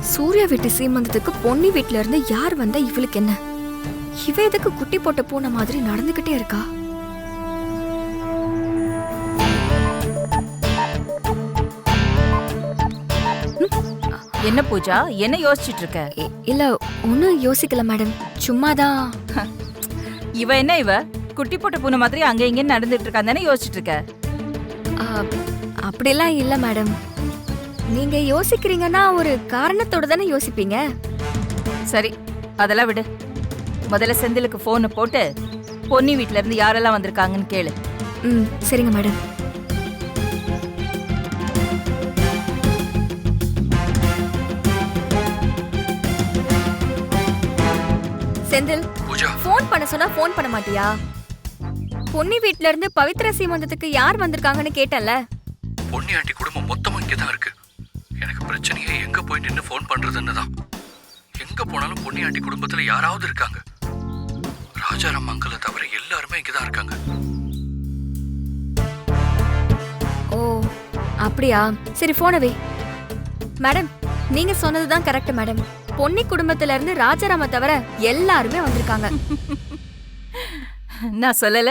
வீட்டு சீமந்தத்துக்கு பொன்னி வீட்ல இருந்து யார் வந்தா இவளுக்கு என்ன? இவ எதுக்கு குட்டி போட்ட பூனை மாதிரி நடந்துகிட்டே இருக்கா? என்ன பூஜா? என்ன யோசிச்சுட்டு இருக்க? இ- இல்ல ஒன்னும் யோசிக்கல மேடம். சும்மாதான். இவ என்ன இவ? குட்டி போட்ட பூனை மாதிரி அங்க இங்க நடந்துட்டு இருக்கான்னு தானே யோசிச்சுட்டு இருக்க? ஆ, அப்படிலாம் இல்ல மேடம். நீங்க யோசிக்கிறீங்கன்னா ஒரு காரணத்தோட தானே யோசிப்பீங்க? சரி அதெல்லாம் விடு. முதல்ல செந்திலுக்கு போனை போட்டு பொன்னி வீட்ல இருந்து யாரெல்லாம் வந்திருக்காங்கன்னு கேளு. ம் சரிங்க மேடம். செந்தில் பூஜா. ஃபோன் பண்ண சொன்னா ஃபோன் பண்ண மாட்டியா? பொன்னி வீட்ல இருந்து பவித்ர சீமந்தத்துக்கு யார் வந்திருக்காங்கன்னு கேட்டல பொன்னி ஆண்டி குடும்பம் மொத்தமா இங்கே தான் இருக்கு. எனக்கு பிரச்சனையே. எங்க போய் நின்று ஃபோன் பண்றதுன்னு தான் எங்க போனாலும் பொன்னி ஆண்டி குடும்பத்துல யாராவது இருக்காங்க. ராஜாராம் அங்கிளை தவிர எல்லாருமே இங்கே தான் இருக்காங்க. ஓ அப்படியா? சரி போனை வை. மேடம் நீங்க சொன்னதுதான் கரெக்ட் மேடம். பொன்னி குடும்பத்துல இருந்து ராஜாராம தவிர எல்லாருமே வந்திருக்காங்க. நான் சொல்லல.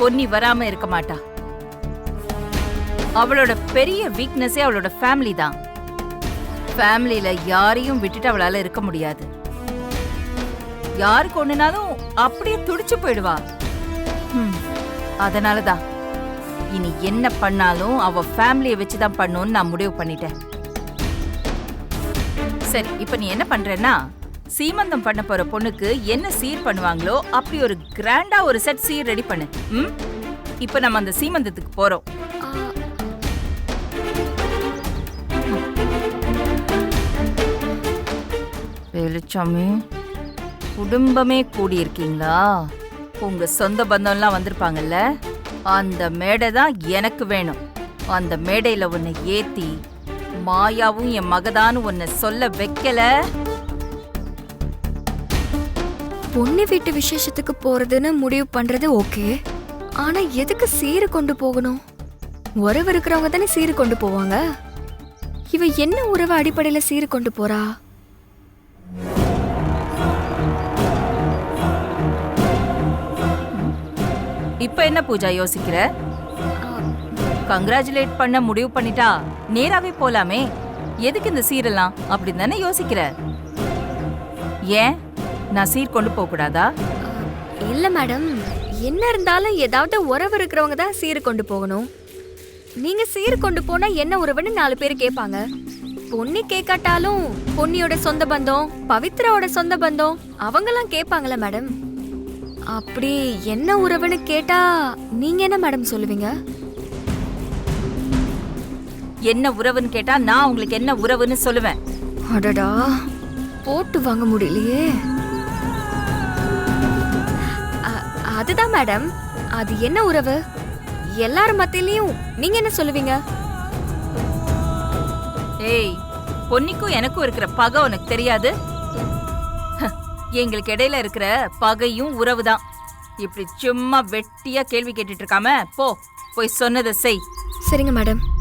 பொன்னி வராம இருக்க மாட்டா. அவளோட பெரிய வீக்னஸே அவளோட ஃபேமிலி தான். ஃபேமிலியில யாரையும் விட்டுட்டு அவளால இருக்க முடியாது. யாருக்கு ஒண்ணுனாலும் அப்படியே துடிச்சு போயிடுவா. அதனாலதான் இனி என்ன பண்ணாலும் அவ ஃபேமிலியை வச்சு தான் பண்ணணும்னு நான் முடிவு பண்ணிட்டேன். சரி இப்ப நீ என்ன பண்றேன்னா சீமந்தம் பண்ண போற பொண்ணுக்கு என்ன சீர் பண்ணுவாங்களோ அப்படி ஒரு கிராண்டா ஒரு செட் சீர் ரெடி பண்ணு. ம் இப்ப நம்ம அந்த சீமந்தத்துக்கு போறோம். வெளிச்சாமி. குடும்பமே கூடியிருக்கீங்களா? உங்க சொந்த பந்தம்லாம் வந்திருப்பாங்கல்ல? அந்த மேடை தான் எனக்கு வேணும். அந்த மேடையில் உன்னை ஏத்தி மாயாவும் என் மகதான்னு உன்னை சொல்ல வைக்கல. பொண்ணு வீட்டு விசேஷத்துக்கு போறதுன்னு முடிவு பண்றது ஓகே. ஆனா எதுக்கு சீரு கொண்டு போகணும்? உறவு இருக்கிறவங்க தானே சீரு கொண்டு போவாங்க? இவ என்ன உறவு அடிப்படையில சீரு கொண்டு போறா? இப்ப என்ன பூஜா யோசிக்கிற? கங்க்ராச்சுலேட் பண்ண முடிவு பண்ணிட்டா நேராவே போலாமே. எதுக்கு இந்த சீரெல்லாம்? அப்படின்னு தானே யோசிக்கிற. ஏன்? நான் சீர் கொண்டு போக கூடாதா? இல்ல மேடம். என்ன இருந்தாலும் ஏதாவது உறவு இருக்கிறவங்க தான் சீர் கொண்டு போகணும். நீங்க சீர் கொண்டு போனா என்ன உறவுன்னு நாலு பேர் கேட்பாங்க. பொன்னி கேட்காட்டாலும் பொன்னியோட சொந்த பந்தம் பவித்ராவோட சொந்த பந்தம் அவங்கெல்லாம் கேட்பாங்களா மேடம். அப்படி என்ன உறவுன்னு கேட்டா நீங்க என்ன மேடம் சொல்லுவீங்க? என்ன உறவுன்னு கேட்டா நான் உங்களுக்கு என்ன உறவுன்னு சொல்லுவேன். அடடா போட்டு வாங்க முடியலையே. அ- அதுதான் மேடம். அது என்ன உறவு? எல்லார் மத்தியிலயும் நீங்க என்ன சொல்லுவீங்க? ஏய் பொன்னிக்கும் எனக்கும் இருக்கிற பகை உனக்கு தெரியாது? எங்களுக்கு இடையில இருக்கிற பகையும் உறவு தான் இப்படி சும்மா வெட்டியா கேள்வி கேட்டுட்டு இருக்காம போ போய் சொன்னதை செய். சரிங்க மேடம்.